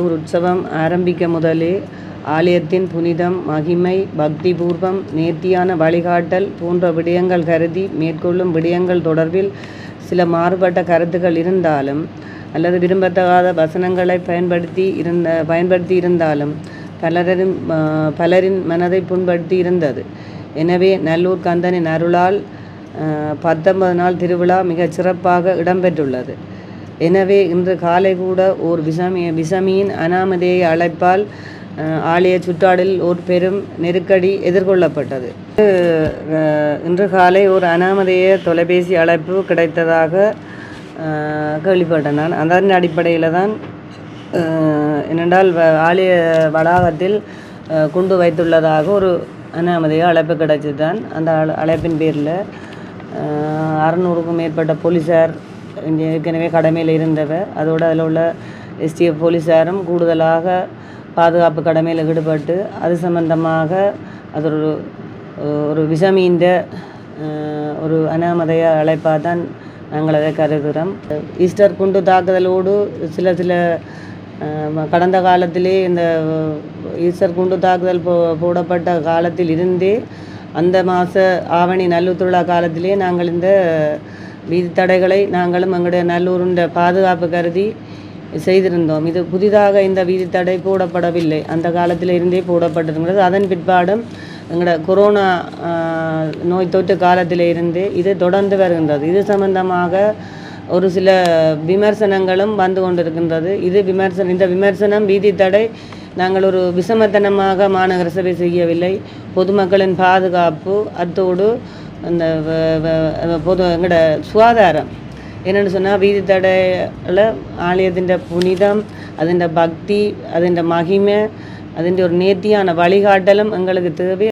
ஒரு உற்சவம் ஆரம்பிக்க முதலே ஆலயத்தின் புனிதம் மகிமை பக்தி பூர்வம் நேர்த்தியான வழிகாட்டல் போன்ற விடயங்கள் கருதி மேற்கொள்ளும் விடயங்கள் தொடர்பில் சில மாறுபட்ட கருத்துக்கள் இருந்தாலும் அல்லது விரும்பத்தகாத வசனங்களை பயன்படுத்தி இருந்த பயன்படுத்தி இருந்தாலும் பலரின் பலரின் மனதை புண்படுத்தி இருந்தது. எனவே நல்லூர் கந்தனின் அருளால் பத்தொன்பது நாள் திருவிழா மிகச் சிறப்பாக இடம்பெற்றுள்ளது. எனவே இன்று காலை கூட ஓர் விசமி விசமியின் அனாமதேய அழைப்பால் ஆலய சுற்றாடலில் ஒரு பெரும் நெருக்கடி எதிர்கொள்ளப்பட்டது. இன்று காலை ஒரு அனாமதேய தொலைபேசி அழைப்பு கிடைத்ததாக கேள்விப்பட்டேன். நான் அதன் அடிப்படையில் தான் என்னென்றால் வ- ஆலய வளாகத்தில் குண்டு வைத்துள்ளதாக ஒரு அனாமதேய அழைப்பு கிடைச்சது தான் அந்த அழைப்பின் பேரில் அறநூறுக்கும் மேற்பட்ட போலீஸார் ஏற்கனவே கடமையில் இருந்தவர். அதோடு அதில் உள்ள எஸ்டிஎஃப் போலீஸாரும் கூடுதலாக பாதுகாப்பு கடமையில் ஈடுபட்டு அது சம்பந்தமாக அது ஒரு ஒரு விஷமீந்த ஒரு அனாமதைய அழைப்பாக தான் நாங்கள் அதை கருதுகிறோம் ஈஸ்டர் குண்டு தாக்குதலோடு சில சில கடந்த காலத்திலே இந்த ஈஸ்டர் குண்டு தாக்குதல் போ போடப்பட்ட காலத்தில் இருந்தே அந்த மாத ஆவணி நல்லுத்துழா காலத்திலே நாங்கள் இந்த வீதி தடைகளை நாங்களும் எங்களுடைய நல்லூருண்ட பாதுகாப்பு கருதி செய்திருந்தோம். இது புதிதாக இந்த வீதி தடை போடப்படவில்லை. அந்த காலத்தில் இருந்தே போடப்பட்டிருக்கிறது அதன் பிற்பாடும் எங்களோட கொரோனா நோய் தொற்று காலத்தில் இருந்தே இது தொடர்ந்து வருகின்றது. இது சம்பந்தமாக ஒரு சில விமர்சனங்களும் வந்து கொண்டிருக்கின்றது. இது விமர்சனம் இந்த விமர்சனம் வீதி தடை நாங்கள் ஒரு விசமத்தனமாக மாநகர சபை செய்யவில்லை. பொதுமக்களின் பாதுகாப்பு அத்தோடு அந்த பொது எங்களோட சுகாதாரம் என்னென்னு சொன்னால் வீதி தடையில் ஆலயத்திൻ്റെ புனிதம் അതിൻ്റെ ഭക്തി അതിൻ്റെ മഹിമ അതിൻ്റെ ഒരു നേത്തിയാണ് വഴികാട്ടലും എങ്ങൾക്ക് തേവ